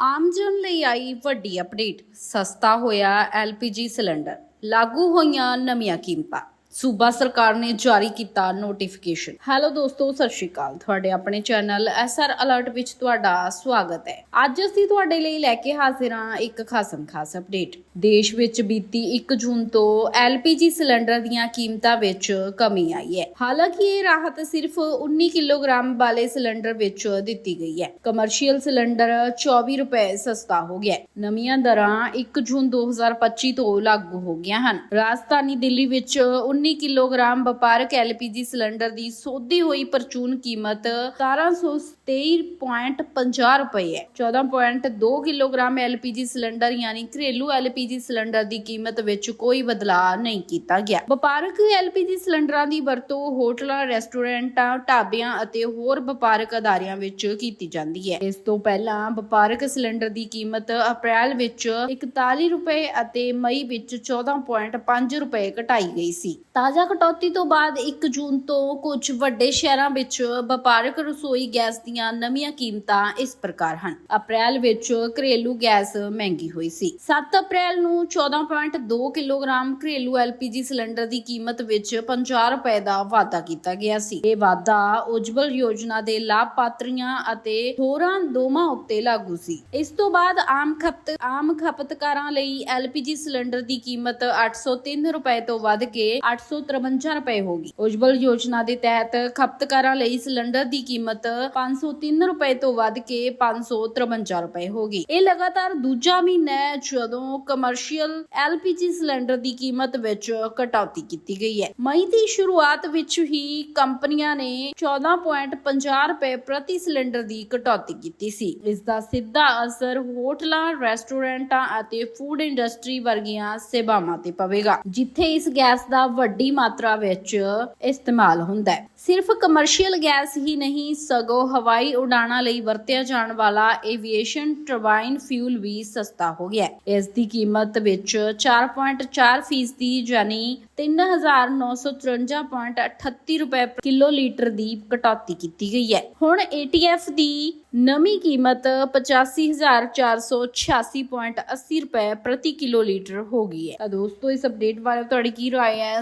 ਆਮ ਜਨ ਲਈ ਆਈ ਵੱਡੀ ਅਪਡੇਟ। ਸਸਤਾ ਹੋਇਆ ਐਲਪੀਜੀ ਸਿਲੰਡਰ। ਲਾਗੂ ਹੋਈਆਂ ਨਵੀਆਂ ਕੀਮਤਾਂ। ਸੂਬਾ ਸਰਕਾਰ ਨੇ ਜਾਰੀ ਕੀਤਾ ਨੋਟੀਫਿਕੇਸ਼ਨ ਹੈਲੋ ਦੋਸਤੋ, ਸਤਿ ਸ਼੍ਰੀ ਅਕਾਲ। ਤੁਹਾਡੇ ਆਪਣੇ ਚੈਨਲ ਐਸਆਰ ਅਲਰਟ ਵਿੱਚ ਤੁਹਾਡਾ ਸਵਾਗਤ ਹੈ। ਅੱਜ ਅਸੀਂ ਤੁਹਾਡੇ ਲਈ ਲੈ ਕੇ ਹਾਜ਼ਰ ਹਾਂ ਇੱਕ ਖਾਸਮ ਖਾਸ ਅਪਡੇਟ ਦੇਸ਼ ਵਿੱਚ ਬੀਤੀ 1 ਜੂਨ ਤੋਂ ਐਲਪੀਜੀ ਸਿਲੰਡਰ ਦੀਆਂ ਕੀਮਤਾਂ ਵਿੱਚ ਕਮੀ ਆਈ ਹੈ। ਹਾਲਾਂਕਿ ਇਹ ਰਾਹਤ ਸਿਰਫ 19 ਕਿਲੋਗ੍ਰਾਮ ਵਾਲੇ ਸਿਲੰਡਰ ਵਿੱਚ ਦਿੱਤੀ ਗਈ ਹੈ। ਕਮਰਸ਼ੀਅਲ ਸਿਲੰਡਰ 24 ਰੁਪਏ ਸਸਤਾ ਹੋ ਗਿਆ ਨਵੀਆਂ ਦਰਾਂ 1 ਜੂਨ 2025 ਤੋਂ ਲਾਗੂ ਹੋ ਗਈਆਂ ਹਨ। ਰਾਜਧਾਨੀ ਦਿੱਲੀ ਵਿੱਚ 19 ਕਿਲੋਗ੍ਰਾਮ ਵਪਾਰਕ ਐਲਪੀਜੀ ਸਿਲੰਡਰ ਦੀ ਸੋਧੀ ਹੋਈ ਪਰਚੂਨ ਕੀਮਤ 1723.50 ਰੁਪਏ ਹੈ। 14.2 ਕਿਲੋਗ੍ਰਾਮ ਐਲਪੀਜੀ ਸਿਲੰਡਰ ਯਾਨੀ ਘਰੇਲੂ ਐਲਪੀਜੀ ਸਿਲੰਡਰ ਦੀ ਕੀਮਤ ਵਿੱਚ ਕੋਈ ਬਦਲਾਅ ਨਹੀਂ ਕੀਤਾ ਗਿਆ। ਵਪਾਰਕ ਐਲਪੀਜੀ ਸਿਲੰਡਰਾਂ ਦੀ ਵਰਤੋਂ ਹੋਟਲਾਂ, ਰੈਸਟੋਰੈਂਟਾਂ, ਢਾਬਿਆਂ ਅਤੇ ਹੋਰ ਵਪਾਰਕ ਅਦਾਰਿਆਂ ਵਿੱਚ ਕੀਤੀ ਜਾਂਦੀ ਹੈ। ਇਸ ਤੋਂ ਪਹਿਲਾਂ ਵਪਾਰਕ ਸਿਲੰਡਰ ਦੀ ਕੀਮਤ ਅਪ੍ਰੈਲ ਵਿੱਚ 41 ਰੁਪਏ ਅਤੇ ਮਈ ਵਿੱਚ 14.5 ਰੁਪਏ ਘਟਾਈ ਗਈ ਸੀ। ਤਾਜ਼ਾ ਕਟੌਤੀ ਤੋਂ ਬਾਅਦ 1 ਜੂਨ ਤੋਂ ਕੁਝ ਵੱਡੇ ਸ਼ਹਿਰਾਂ ਵਿੱਚ ਵਪਾਰਕ ਰਸੋਈ ਗੈਸ ਦੀਆਂ ਨਵੀਆਂ ਕੀਮਤਾਂ ਇਸ ਪ੍ਰਕਾਰ ਹਨ। ਅਪ੍ਰੈਲ ਵਿੱਚ ਘਰੇਲੂ ਗੈਸ ਮਹਿੰਗੀ ਹੋਈ ਸੀ। 7 ਅਪ੍ਰੈਲ ਨੂੰ 14.2 ਕਿਲੋਗ੍ਰਾਮ ਘਰੇਲੂ ਐਲਪੀਜੀ ਸਿਲੰਡਰ ਦੀ ਕੀਮਤ ਵਿੱਚ 50 ਰੁਪਏ ਦਾ ਵਾਧਾ ਕੀਤਾ ਗਿਆ ਸੀ। ਇਹ ਵਾਧਾ ਉਜਵਲ ਯੋਜਨਾ ਦੇ ਲਾਭਪਾਤਰੀਆਂ ਅਤੇ ਹੋਰਾਂ ਦੋਵਾਂ ਉੱਤੇ ਲਾਗੂ ਸੀ। ਇਸ ਤੋਂ ਬਾਅਦ ਆਮ ਖਪਤ ਆਮ ਖਪਤਕਾਰਾਂ ਲਈ ਐਲਪੀਜੀ ਸਿਲੰਡਰ ਦੀ ਕੀਮਤ 803 ਰੁਪਏ ਤੋਂ ਵੱਧ ਕੇ 853 ਰੁਪਏ ਹੋ ਗਈ। ਉਜਵਲ ਯੋਜਨਾ ਦੇ ਤਹਿਤ ਖਪਤਕਾਰਾਂ ਲਈ ਸਿਲੰਡਰ ਦੀ ਕੀਮਤ 503 ਰੁਪਏ ਤੋਂ ਵੱਧ ਕੇ 553 ਰੁਪਏ ਹੋ ਇਹ ਲਗਾਤਾਰ ਦੂਜਾ ਮਹੀਨਾ ਹੈ ਜਦੋਂ ਕਮਰਸ਼ੀਅਲ ਐਲਪੀਜੀ ਸਿਲੰਡਰ ਦੀ ਕੀਮਤ ਵਿੱਚ ਕਟੌਤੀ ਕੀਤੀ ਗਈ ਹੈ। ਮਈ ਦੀ ਸ਼ੁਰੂਆਤ ਵਿੱਚ ਹੀ ਕੰਪਨੀਆਂ ਨੇ 14.50 ਰੁਪਏ ਪ੍ਰਤੀ ਸਿਲੰਡਰ ਦੀ ਕਟੌਤੀ ਕੀਤੀ ਸੀ। ਇਸ ਦਾ ਸਿੱਧਾ ਅਸਰ ਹੋਟਲਾਂ, ਰੈਸਟੋਰੈਂਟਾਂ ਅਤੇ ਫੂਡ ਇੰਡਸਟਰੀ ਵਰਗੀਆਂ ਸੇਵਾਵਾਂ ਤੇ ਪਵੇਗਾ, ਜਿੱਥੇ ਇਸ ਗੈਸ ਦਾ ਵੱਡੀ ਮਾਤਰਾ ਵਿੱਚ ਇਸਤੇਮਾਲ ਹੁੰਦਾ ਹੈ ਸਿਰਫ ਕਮਰਸ਼ੀਅਲ ਗੈਸ ਹੀ ਨਹੀਂ ਸਗੋਂ ਹਵਾਈ ਉਡਾਣਾਂ ਲਈ ਵਰਤਿਆ ਜਾਣ ਵਾਲਾ ਏਵੀਏਸ਼ਨ ਟਰਬਾਈਨ ਫਿਊਲ ਵੀ ਸਸਤਾ ਹੋ ਗਿਆ ਹੈ ਇਸ ਦੀ ਕੀਮਤ ਵਿੱਚ 4.4 ਫੀਸਦੀ ਯਾਨੀ 3953.38 ਰੁਪਏ ਪ੍ਰਤੀ ਕਿਲੋ ਲੀਟਰ ਦੀ ਕਟੌਤੀ ਕੀਤੀ ਗਈ ਹੈ ਹੁਣ ATF ਦੀ ਨਵੀਂ ਕੀਮਤ 85486.80 ਰੁਪਏ ਪ੍ਰਤੀ ਕਿਲੋ ਲੀਟਰ ਹੋ ਗਈ ਹੈ ਤਾਂ ਦੋਸਤੋ ਇਸ ਅਪਡੇਟ ਬਾਰੇ ਤੁਹਾਡੀ ਕੀ رائے ਹੈ